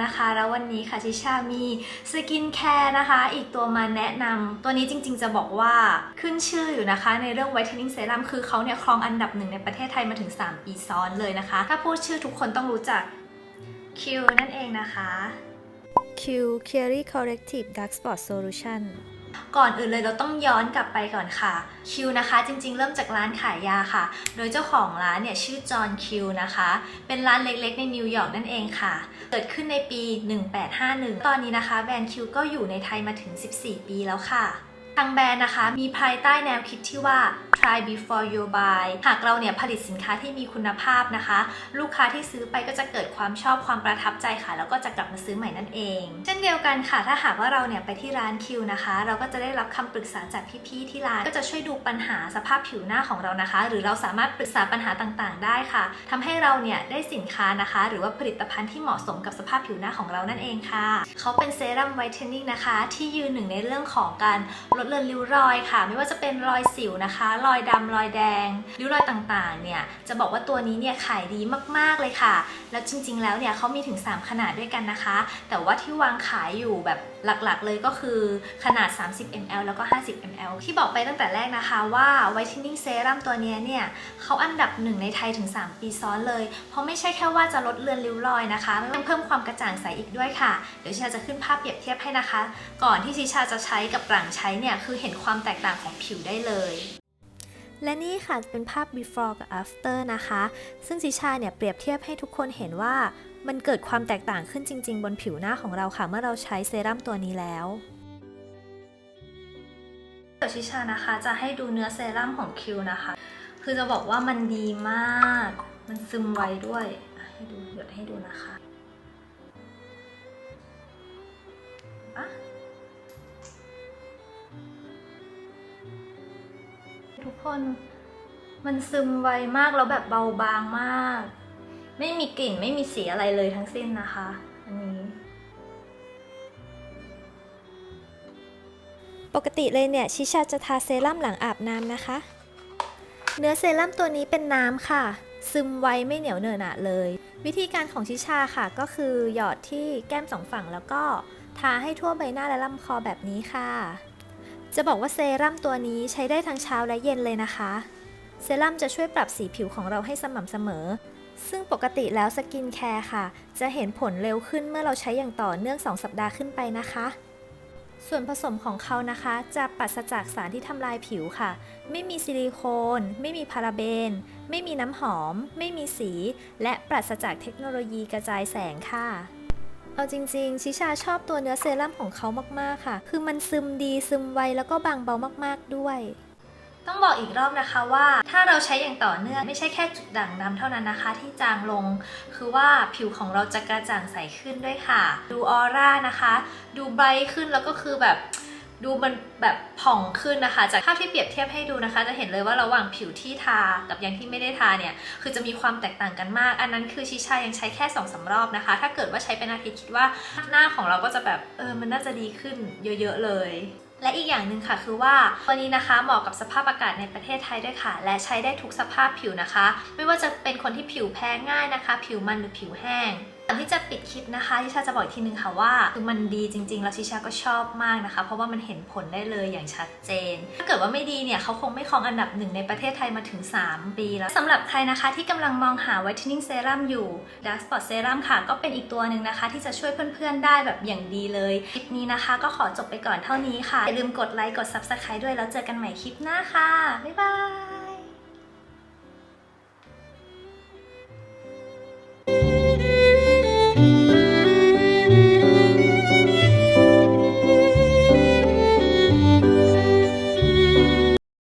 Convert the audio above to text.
นอีกแล้วนะคะ แล้ววันนี้ค่ะชิชามีสกินแคร์นะคะ อีกตัวมาแนะนำตัวนี้จริงๆจะบอกว่าขึ้นชื่ออยู่นะคะ ในเรื่องไวท์เทนนิ่งเซรั่มคือเขาเนี่ยครองอันดับหนึ่งในประเทศไทยมาถึง 3 ปีซ้อนเลยนะคะ ถ้าพูดชื่อทุกคนต้องรู้จักคิวนั่นเองนะคะ Q Curie Corrective Dark Spot Solution ก่อนอื่นเลยเราต้องย้อนกลับไปก่อนค่ะ คิวนะคะ จริงๆ เริ่มจากร้านขายยาค่ะ โดยเจ้าของร้านเนี่ยชื่อจอห์นคิวนะคะ เป็นร้านเล็กๆ ในนิวยอร์กนั่นเองค่ะ เกิดขึ้นในปี 1851 ตอนนี้นะคะแบรนด์คิวก็อยู่ในไทยมาถึง 14 ปีแล้วค่ะางแบรนด์นะคะ มีภายใต้แนวคิดที่ว่า try before you buy หากเราเนี่ยผลิตสินค้าที่มีคุณภาพนะคะ ลูกค้าที่ซื้อไปก็จะเกิดความชอบความประทับใจค่ะ แล้วก็จะกลับมาซื้อใหม่นั่นเอง เช่นเดียวกันค่ะ ถ้าหากว่าเราเนี่ยไปที่ร้านคิวนะคะ เราก็จะได้รับคำปรึกษาจากพี่ๆที่ร้าน ก็จะช่วยดูปัญหาสภาพผิวหน้าของเรานะคะ หรือเราสามารถปรึกษาปัญหาต่างๆ ได้ค่ะทำให้เราเนี่ยได้สินค้านะคะ หรือว่าผลิตภัณฑ์ที่เหมาะสมกับสภาพผิวหน้าของเรานั่นเองค่ะ เขาเป็นเซรั่มไวท์เทนนิ่งนะคะ ที่ยืนหนึ่งในเรื่องของการลดเลือนริ้วรอยค่ะ ไม่ว่าจะเป็นรอยสิวนะคะ รอยดำรอยแดง ริ้วรอยต่างๆ เนี่ย จะบอกว่าตัวนี้เนี่ยขายดีมากๆเลยค่ะ แล้วจริง ๆ แล้วเนี่ยเขามีถึง 3 ขนาดด้วยกันนะคะ แต่ว่าที่วางขายอยู่แบบหลักๆ เลยก็คือขนาด 30 ml แล้วก็ 50 ml ที่บอกไปตั้งแต่แรกนะคะว่า whitening serum ตัวนี้เนี่ยเขาอันดับหนึ่งในไทยถึง 3 ปีซ้อนเลย เพราะไม่ใช่แค่ว่าจะลดเลือนริ้วรอยนะคะยังเพิ่มความกระจ่างใสอีกด้วยค่ะ เดี๋ยวชิชาจะขึ้นภาพเปรียบเทียบให้นะคะ ก่อนที่ชิชาจะใช้กับหลังใช้เนี่ยคือเห็นความแตกต่างของผิวได้เลยและนี่ค่ะเป็นภาพ before กับ after นะคะ ซึ่งชิชาเนี่ยเปรียบเทียบให้ทุกคนเห็นว่ามันเกิดความแตกต่างขึ้นจริง ๆ บนผิวหน้าของเราค่ะ เมื่อเราใช้เซรั่มตัวนี้แล้วเดี๋ยวชิชานะคะจะให้ดูเนื้อเซรั่มของคิวนะคะ คือจะบอกว่ามันดีมาก มันซึมไวด้วยอะให้ดูหยดให้ดูนะคะอะ ทุกคนมันซึมไวมากแล้วแบบเบาบางมาก ไม่มีกลิ่นไม่มีสีอะไรเลยทั้งสิ้นนะคะ อันนี้ ปกติเลยเนี่ย ชิชาจะทาเซรั่มหลังอาบน้ำนะคะ เนื้อเซรั่มตัวนี้เป็นน้ำค่ะ ซึมไวไม่เหนียวเหนอะหนะเลย วิธีการของชิชาค่ะก็คือหยอดที่แก้มสองฝั่งแล้วก็ทาให้ทั่วใบหน้าและลำคอแบบนี้ค่ะ จะบอกว่าเซรั่มตัวนี้ใช้ได้ทั้งเช้าและเย็นเลยนะคะ เซรั่มจะช่วยปรับสีผิวของเราให้สม่ำเสมอ ซึ่งปกติแล้วสกินแคร์ค่ะ จะเห็นผลเร็วขึ้นเมื่อเราใช้อย่างต่อเนื่อง 2 สัปดาห์ขึ้นไปนะคะ ส่วนผสมของเขานะคะ จะปราศจากสารที่ทำลายผิวค่ะ ไม่มีซิลิโคน ไม่มีพาราเบน ไม่มีน้ำหอม ไม่มีสี และปราศจากเทคโนโลยีกระจายแสงค่ะ เอาจริงๆ ชิชาชอบตัวเนื้อเซรั่มของเขามากๆค่ะ คือมันซึมดีซึมไวแล้วก็บางเบามากๆด้วย ต้องบอกอีกรอบนะคะว่า ถ้าเราใช้อย่างต่อเนื่องไม่ใช่แค่จุดด่างดำเท่านั้นนะคะ ที่จางลง คือว่าผิวของเราจะกระจ่างใสขึ้นด้วยค่ะ ดูออร่านะคะ ดูไบรท์ขึ้นแล้วก็คือแบบ ดูมันแบบผ่องขึ้นนะคะ จากภาพที่เปรียบเทียบให้ดูนะคะ จะเห็นเลยว่าระหว่างผิวที่ทากับยังที่ไม่ได้ทาเนี่ย คือจะมีความแตกต่างกันมาก อันนั้นคือชิชายังใช้แค่2อสารอบนะคะ ถ้าเกิดว่าใช้เป็นอาทิตย์คิดว่าหน้าของเราก็จะแบบเออมันน่าจะดีขึ้นเยอะ ๆ เลยและอีกอย่างหนึ่งค่ะคือว่าตัวนี้นะคะเหมาะกับสภาพอากาศในประเทศไทยด้วยค่ะ และใช้ได้ทุกสภาพผิวนะคะ ไม่ว่าจะเป็นคนที่ผิวแพ้ง่ายนะคะ ผิวมันหรือผิวแห้ง ก่อนที่จะปิดคลิปนะคะทิชาจะบอกอีกทีนึงค่ะว่าคือมันดีจริง ๆ แล้วทิชาก็ชอบมากนะคะ เพราะว่ามันเห็นผลได้เลยอย่างชัดเจน ถ้าเกิดว่าไม่ดีเนี่ยเขาคงไม่ครองอันดับหนึ่งในประเทศไทยมาถึง 3 ปีแล้วสำหรับใครนะคะที่กำลังมองหา whitening serum อยู่ dark spot serum ค่ะ ก็เป็นอีกตัวหนึ่งนะคะ ที่จะช่วยเพื่อนๆได้แบบอย่างดีเลยคลิปนี้นะคะ ก็ขอจบไปก่อนเท่านี้ค่ะอย่าลืมกดไลค์กด subscribe ด้วยแล้วเจอกันใหม่คลิปหน้าค่ะบ๊ายบาย